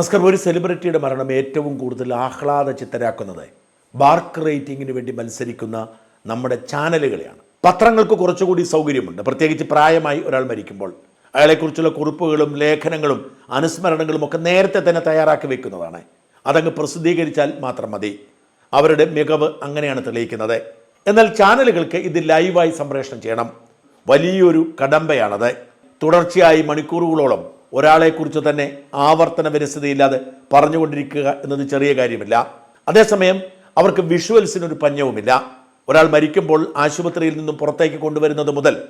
നസ്കർ ഒരു സെലിബ്രിറ്റിയുടെ മരണം ഏറ്റവും കൂടുതൽ ആഹ്ലാദ ചിത്തരാക്കുന്നത് ബാർക്ക് റേറ്റിംഗിന് വേണ്ടി മത്സരിക്കുന്ന നമ്മുടെ ചാനലുകളെയാണ്. പത്രങ്ങൾക്ക് കുറച്ചുകൂടി സൗകര്യമുണ്ട്. പ്രത്യേകിച്ച് പ്രായമായി ഒരാൾ മരിക്കുമ്പോൾ അയാളെക്കുറിച്ചുള്ള കുറിപ്പുകളും ലേഖനങ്ങളും അനുസ്മരണങ്ങളും ഒക്കെ നേരത്തെ തന്നെ തയ്യാറാക്കി വെക്കുന്നതാണ്. അതങ്ങ് പ്രസിദ്ധീകരിച്ചാൽ മാത്രം മതി. അവരുടെ മികവ് അങ്ങനെയാണ് തെളിയിക്കുന്നത്. എന്നാൽ ചാനലുകൾക്ക് ഇത് ലൈവായി സംപ്രേഷണം ചെയ്യണം. വലിയൊരു കടമ്പയാണത്. തുടർച്ചയായി മണിക്കൂറുകളോളം ഒരാളെക്കുറിച്ച് തന്നെ ആവർത്തന വിരസതയില്ലാതെ പറഞ്ഞുകൊണ്ടിരിക്കുക എന്നത് ചെറിയ കാര്യമില്ല. അതേസമയം അവർക്ക് വിഷ്വൽസിനൊരു പഞ്ഞവുമില്ല. ഒരാൾ മരിക്കുമ്പോൾ ആശുപത്രിയിൽ നിന്നും പുറത്തേക്ക് കൊണ്ടുവരുന്നത് മുതൽ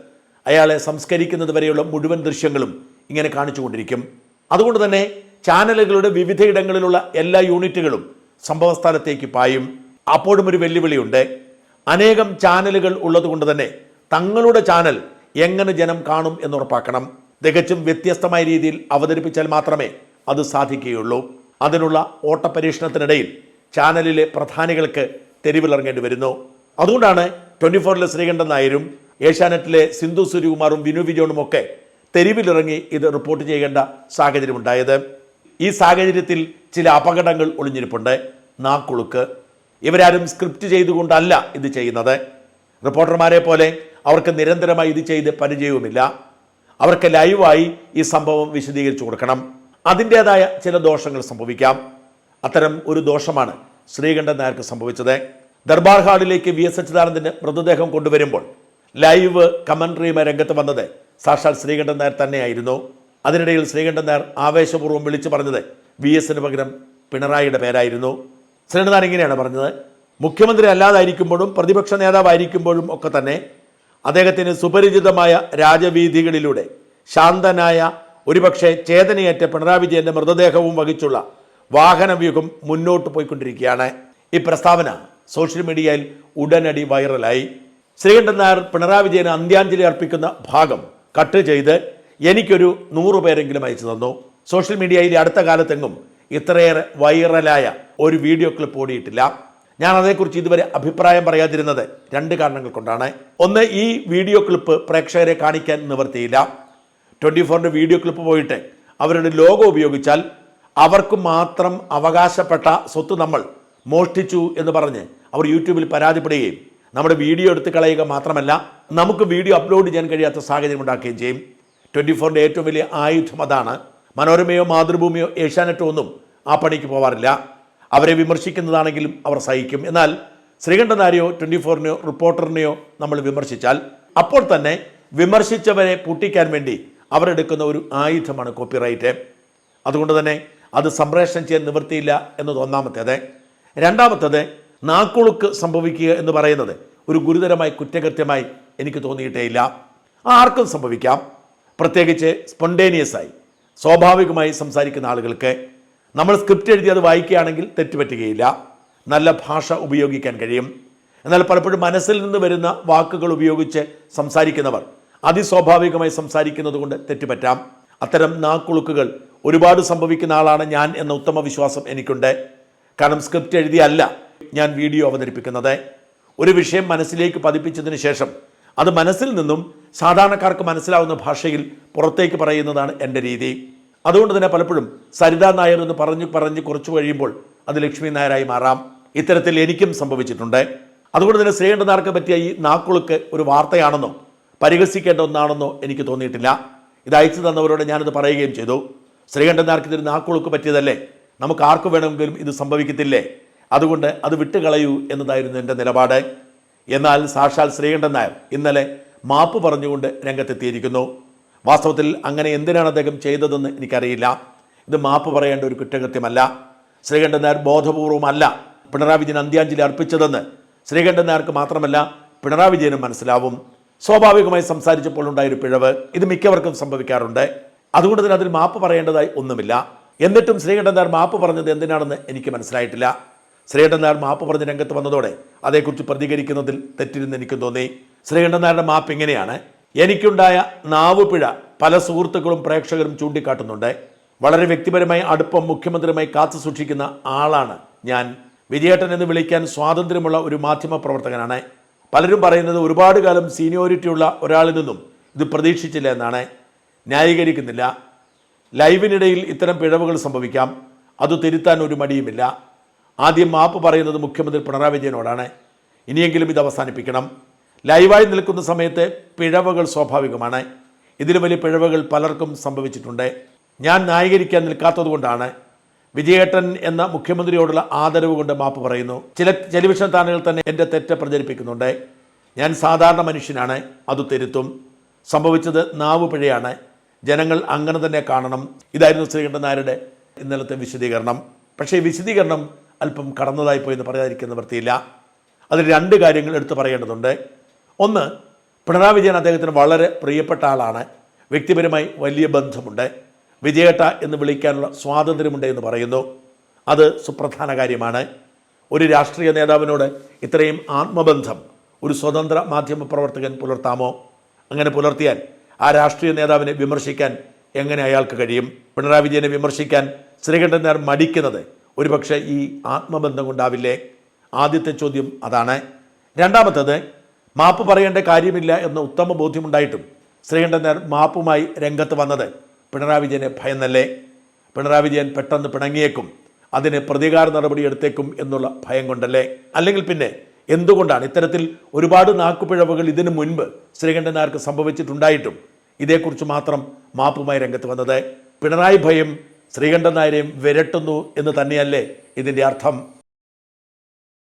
അയാളെ സംസ്കരിക്കുന്നത് വരെയുള്ള മുഴുവൻ ദൃശ്യങ്ങളും ഇങ്ങനെ കാണിച്ചുകൊണ്ടിരിക്കും. അതുകൊണ്ട് തന്നെ ചാനലുകളുടെ വിവിധയിടങ്ങളിലുള്ള എല്ലാ യൂണിറ്റുകളും സംഭവസ്ഥലത്തേക്ക് പായും. അപ്പോഴും ഒരു വെല്ലുവിളിയുണ്ട്. അനേകം ചാനലുകൾ ഉള്ളതുകൊണ്ട് തന്നെ തങ്ങളുടെ ചാനൽ എങ്ങനെ ജനം കാണും എന്നുറപ്പാക്കണം തികച്ചും വ്യത്യസ്തമായ രീതിയിൽ അവതരിപ്പിച്ചാൽ മാത്രമേ അത് സാധിക്കുകയുള്ളൂ. അതിനുള്ള ഓട്ടപരീക്ഷണത്തിനിടയിൽ ചാനലിലെ പ്രധാനികൾക്ക് തെരുവിലിറങ്ങേണ്ടി വരുന്നു. അതുകൊണ്ടാണ് ട്വന്റി ഫോറിലെ ശ്രീകണ്ഠൻ നായരും ഏഷ്യാനെറ്റിലെ സിന്ധു സൂര്യകുമാറും വിനു വിജോണും ഒക്കെ തെരുവിലിറങ്ങി ഇത് റിപ്പോർട്ട് ചെയ്യേണ്ട സാഹചര്യമുണ്ടായത്. ഈ സാഹചര്യത്തിൽ ചില അപകടങ്ങൾ ഒളിഞ്ഞിരിപ്പുണ്ട്. നാക്കുളുക്ക്. ഇവരാരും സ്ക്രിപ്റ്റ് ചെയ്തുകൊണ്ടല്ല ഇത് ചെയ്യുന്നത്. റിപ്പോർട്ടർമാരെ പോലെ അവർക്ക് നിരന്തരമായി ഇത് ചെയ്ത് പരിചയവുമില്ല. അവർക്ക് ലൈവായി ഈ സംഭവം വിശദീകരിച്ചു കൊടുക്കണം. അതിന്റേതായ ചില ദോഷങ്ങൾ സംഭവിക്കാം. അത്തരം ഒരു ദോഷമാണ് ശ്രീകണ്ഠൻ നായർക്ക് സംഭവിച്ചത്. ദർബാർ ഹാളിലേക്ക് വി എസ് അച്യുതാനന്ദന്റെ മൃതദേഹം കൊണ്ടുവരുമ്പോൾ ലൈവ് കമൻട്രിയുമായി രംഗത്ത് വന്നത് സാക്ഷാൽ ശ്രീകണ്ഠൻ നായർ തന്നെയായിരുന്നു. അതിനിടയിൽ ശ്രീകണ്ഠൻ നായർ ആവേശപൂർവം വിളിച്ചു പറഞ്ഞത് വി എസിന് പകരം പിണറായിയുടെ പേരായിരുന്നു. ശ്രീകണ്ഠൻ ഇങ്ങനെയാണ് പറഞ്ഞത്. മുഖ്യമന്ത്രി അല്ലാതായിരിക്കുമ്പോഴും പ്രതിപക്ഷ നേതാവായിരിക്കുമ്പോഴും ഒക്കെ തന്നെ അദ്ദേഹത്തിന് സുപരിചിതമായ രാജവീഥികളിലൂടെ ശാന്തനായ ഒരുപക്ഷെ ചേതനയേറ്റ പിണറായി വിജയന്റെ മൃതദേഹവും വഹിച്ചുള്ള വാഹനവ്യൂഹം മുന്നോട്ട് പോയിക്കൊണ്ടിരിക്കുകയാണ്. ഈ പ്രസ്താവന സോഷ്യൽ മീഡിയയിൽ ഉടനടി വൈറലായി. ശ്രീകണ്ഠൻ നായർ പിണറായി വിജയന് അന്ത്യാഞ്ജലി അർപ്പിക്കുന്ന ഭാഗം കട്ട് ചെയ്ത് എനിക്കൊരു നൂറ് പേരെങ്കിലും അയച്ചു തന്നു. സോഷ്യൽ മീഡിയയിൽ അടുത്ത കാലത്തെങ്ങും ഇത്രയേറെ വൈറലായ ഒരു വീഡിയോ ക്ലിപ്പ് ഓടിയിട്ടില്ല. ഞാൻ അതേക്കുറിച്ച് ഇതുവരെ അഭിപ്രായം പറയാതിരുന്നത് രണ്ട് കാരണങ്ങൾ കൊണ്ടാണ്. ഒന്ന് ഈ വീഡിയോ ക്ലിപ്പ് പ്രേക്ഷകരെ കാണിക്കാൻ നിവർത്തിയില്ല. ട്വന്റി ഫോറിന്റെ വീഡിയോ ക്ലിപ്പ് പോയിട്ട് അവരുടെ ലോഗോ ഉപയോഗിച്ചാൽ അവർക്ക് മാത്രം അവകാശപ്പെട്ട സ്വത്ത് നമ്മൾ മോഷ്ടിച്ചു എന്ന് പറഞ്ഞ് അവർ യൂട്യൂബിൽ പരാതിപ്പെടുകയും നമ്മുടെ വീഡിയോ എടുത്ത് കളയുക മാത്രമല്ല നമുക്ക് വീഡിയോ അപ്ലോഡ് ചെയ്യാൻ കഴിയാത്ത സാഹചര്യം ഉണ്ടാക്കുകയും ചെയ്യും. ട്വന്റി ഫോറിന്റെ ഏറ്റവും വലിയ ആയുധം അതാണ് മനോരമയോ മാതൃഭൂമിയോ ഏഷ്യാനെറ്റോ ഒന്നും ആ പണിക്ക് പോവാറില്ല. അവരെ വിമർശിക്കുന്നതാണെങ്കിലും അവർ സഹിക്കും. എന്നാൽ ശ്രീകണ്ഠനാരെയോ ട്വന്റി ഫോറിനെയോ റിപ്പോർട്ടറിനെയോ നമ്മൾ വിമർശിച്ചാൽ അപ്പോൾ തന്നെ വിമർശിച്ചവരെ പൂട്ടിക്കാൻ വേണ്ടി അവരെടുക്കുന്ന ഒരു ആയുധമാണ് കോപ്പിറൈറ്റ്. അതുകൊണ്ട് തന്നെ അത് സംപ്രേഷണം ചെയ്യാൻ നിവൃത്തിയില്ല എന്നത് ഒന്നാമത്തേത് രണ്ടാമത്തേത് നാക്കുളുക്ക് സംഭവിക്കുക എന്ന് പറയുന്നത് ഒരു ഗുരുതരമായി കുറ്റകൃത്യമായി എനിക്ക് തോന്നിയിട്ടേയില്ല ആർക്കും സംഭവിക്കാം. പ്രത്യേകിച്ച് സ്പോണ്ടേനിയസ് ആയി സ്വാഭാവികമായി സംസാരിക്കുന്ന ആളുകൾക്ക് നമ്മൾ സ്ക്രിപ്റ്റ് എഴുതി അത് വായിക്കുകയാണെങ്കിൽ തെറ്റുപറ്റുകയില്ല. നല്ല ഭാഷ ഉപയോഗിക്കാൻ കഴിയും. എന്നാൽ പലപ്പോഴും മനസ്സിൽ നിന്ന് വരുന്ന വാക്കുകൾ ഉപയോഗിച്ച് സംസാരിക്കുന്നവർ അതിസ്വാഭാവികമായി സംസാരിക്കുന്നത് കൊണ്ട് തെറ്റുപറ്റാം. അത്തരം നാക്കുളുക്കുകൾ ഒരുപാട് സംഭവിക്കുന്ന ആളാണ് ഞാൻ എന്ന ഉത്തമ വിശ്വാസം എനിക്കുണ്ട്. കാരണം സ്ക്രിപ്റ്റ് എഴുതിയല്ല ഞാൻ വീഡിയോ അവതരിപ്പിക്കുന്നത്. ഒരു വിഷയം മനസ്സിലേക്ക് പതിപ്പിച്ചതിന് ശേഷം അത് മനസ്സിൽ നിന്നും സാധാരണക്കാർക്ക് മനസ്സിലാവുന്ന ഭാഷയിൽ പുറത്തേക്ക് പറയുന്നതാണ് എന്റെ രീതി. അതുകൊണ്ട് തന്നെ പലപ്പോഴും സരിത നായർ എന്ന് പറഞ്ഞു പറഞ്ഞ് കുറച്ച് കഴിയുമ്പോൾ അത് ലക്ഷ്മി നായരായി മാറാം. ഇത്തരത്തിൽ എനിക്കും സംഭവിച്ചിട്ടുണ്ട്. അതുകൊണ്ട് തന്നെ ശ്രീകണ്ഠനാർക്ക് പറ്റിയ ഈ നാക്കുളുക്ക് ഒരു വാർത്തയാണെന്നോ പരിഹസിക്കേണ്ട ഒന്നാണെന്നോ എനിക്ക് തോന്നിയിട്ടില്ല. ഇത് അയച്ചു തന്നവരോട് ഞാനിത് പറയുകയും ചെയ്തു. ശ്രീകണ്ഠനാർക്ക് ഇതൊരു നാക്കുളുക്ക് പറ്റിയതല്ലേ? നമുക്ക് ആർക്ക് വേണമെങ്കിലും ഇത് സംഭവിക്കത്തില്ലേ? അതുകൊണ്ട് അത് വിട്ടുകളയൂ എന്നതായിരുന്നു എന്റെ നിലപാട്. എന്നാൽ സാക്ഷാൽ ശ്രീകണ്ഠൻ നായർ ഇന്നലെ മാപ്പ് പറഞ്ഞുകൊണ്ട് രംഗത്തെത്തിയിരിക്കുന്നു. വാസ്തവത്തിൽ അങ്ങനെ എന്തിനാണ് അദ്ദേഹം ചെയ്തതെന്ന് എനിക്കറിയില്ല. ഇത് മാപ്പ് പറയേണ്ട ഒരു കുറ്റകൃത്യമല്ല. ശ്രീകണ്ഠൻ നായർ ബോധപൂർവമല്ല പിണറായി വിജയൻ അന്ത്യാഞ്ജലി അർപ്പിച്ചതെന്ന് ശ്രീകണ്ഠൻ നായർക്ക് മാത്രമല്ല പിണറായി വിജയനും മനസ്സിലാവും. സ്വാഭാവികമായി സംസാരിച്ചപ്പോൾ ഉണ്ടായൊരു പിഴവ് ഇത് മിക്കവർക്കും സംഭവിക്കാറുണ്ട്. അതുകൊണ്ട് തന്നെ അതിൽ മാപ്പ് പറയേണ്ടതായി ഒന്നുമില്ല. എന്നിട്ടും ശ്രീകണ്ഠൻ നായർ മാപ്പ് പറഞ്ഞത് എന്തിനാണെന്ന് എനിക്ക് മനസ്സിലായിട്ടില്ല. ശ്രീകണ്ഠൻ നായർ മാപ്പ് പറഞ്ഞ് രംഗത്ത് വന്നതോടെ അതേക്കുറിച്ച് പ്രതികരിക്കുന്നതിൽ തെറ്റിരുന്ന് എനിക്ക് തോന്നി. ശ്രീകണ്ഠൻ നായരുടെ മാപ്പ് ഇങ്ങനെയാണ്. എനിക്കുണ്ടായ നാവുപിഴ പല സുഹൃത്തുക്കളും പ്രേക്ഷകരും ചൂണ്ടിക്കാട്ടുന്നുണ്ട്. വളരെ വ്യക്തിപരമായി അടുപ്പം മുഖ്യമന്ത്രിയുമായി കാത്തു സൂക്ഷിക്കുന്ന ആളാണ് ഞാൻ. വിജയേട്ടൻ എന്ന് വിളിക്കാൻ സ്വാതന്ത്ര്യമുള്ള ഒരു മാധ്യമ പ്രവർത്തകനാണ്. പലരും പറയുന്നത് ഒരുപാട് കാലം സീനിയോറിറ്റി ഉള്ള ഒരാളിൽ നിന്നും ഇത് പ്രതീക്ഷിച്ചില്ല എന്നാണ്. ന്യായീകരിക്കുന്നില്ല. ലൈവിനിടയിൽ ഇത്തരം പിഴവുകൾ സംഭവിക്കാം. അത് തിരുത്താൻ ഒരു മടിയുമില്ല. ആദ്യം മാപ്പ് പറയുന്നത് മുഖ്യമന്ത്രി പിണറായി വിജയനോടാണ്. ഇനിയെങ്കിലും ഇത് അവസാനിപ്പിക്കണം. ലൈവായി നിൽക്കുന്ന സമയത്ത് പിഴവുകൾ സ്വാഭാവികമാണ്. ഇതിലും വലിയ പിഴവുകൾ പലർക്കും സംഭവിച്ചിട്ടുണ്ട്. ഞാൻ ന്യായീകരിക്കാൻ നിൽക്കാത്തതുകൊണ്ടാണ്. വിജയേട്ടൻ എന്ന മുഖ്യമന്ത്രിയോടുള്ള ആദരവ് കൊണ്ട് മാപ്പ് പറയുന്നു. ചില ടെലിവിഷൻ ചാനലുകൾ തന്നെ എന്റെ തെറ്റ് പ്രചരിപ്പിക്കുന്നുണ്ട്. ഞാൻ സാധാരണ മനുഷ്യനാണ്. അത് തിരുത്തും. സംഭവിച്ചത് നാവ് പിഴയാണ്. ജനങ്ങൾ അങ്ങനെ തന്നെ കാണണം. ഇതായിരുന്നു ശ്രീകണ്ഠൻ നായരുടെ ഇന്നലത്തെ വിശദീകരണം. പക്ഷേ വിശദീകരണം അല്പം കടന്നതായി പോയി എന്ന് പറയാതിരിക്കുന്ന വൃത്തിയില്ല. അതിൽ രണ്ട് കാര്യങ്ങൾ എടുത്തു പറയേണ്ടതുണ്ട്. ഒന്ന് പിണറായി വിജയൻ അദ്ദേഹത്തിന് വളരെ പ്രിയപ്പെട്ട ആളാണ്. വ്യക്തിപരമായി വലിയ ബന്ധമുണ്ട്. വിജയേട്ട എന്ന് വിളിക്കാനുള്ള സ്വാതന്ത്ര്യമുണ്ട് എന്ന് പറയുന്നു. അത് സുപ്രധാന കാര്യമാണ്. ഒരു രാഷ്ട്രീയ നേതാവിനോട് ഇത്രയും ആത്മബന്ധം ഒരു സ്വതന്ത്ര മാധ്യമ പ്രവർത്തകൻ പുലർത്താമോ? അങ്ങനെ പുലർത്തിയാൽ ആ രാഷ്ട്രീയ നേതാവിനെ വിമർശിക്കാൻ എങ്ങനെ അയാൾക്ക് കഴിയും? പിണറായി വിജയനെ വിമർശിക്കാൻ ശ്രീകണ്ഠൻ നേർ മടിക്കുന്നത് ഒരുപക്ഷെ ഈ ആത്മബന്ധം കൊണ്ടാവില്ലേ? ആദ്യത്തെ ചോദ്യം അതാണ്. രണ്ടാമത്തത് മാപ്പ് പറയേണ്ട കാര്യമില്ല എന്ന ഉത്തമ ബോധ്യമുണ്ടായിട്ടും ശ്രീകണ്ഠൻ മാപ്പുമായി രംഗത്ത് വന്നത് പിണറായി വിജയനെ ഭയന്നല്ലേ? പിണറായി വിജയൻ പെട്ടെന്ന് പിണങ്ങിയേക്കും അതിന് പ്രതികാര നടപടി എടുത്തേക്കും എന്നുള്ള ഭയം കൊണ്ടല്ലേ? അല്ലെങ്കിൽ പിന്നെ എന്തുകൊണ്ടാണ് ഇത്തരത്തിൽ ഒരുപാട് നാക്കുപിഴവുകൾ ഇതിനു മുൻപ് ശ്രീകണ്ഠനാർക്ക് സംഭവിച്ചിട്ടുണ്ടായിട്ടും ഇതേക്കുറിച്ച് മാത്രം മാപ്പുമായി രംഗത്ത് വന്നത്? പിണറായി ഭയം ശ്രീകണ്ഠൻ നായരെയും വിരട്ടുന്നു എന്ന് തന്നെയല്ലേ ഇതിന്റെ അർത്ഥം?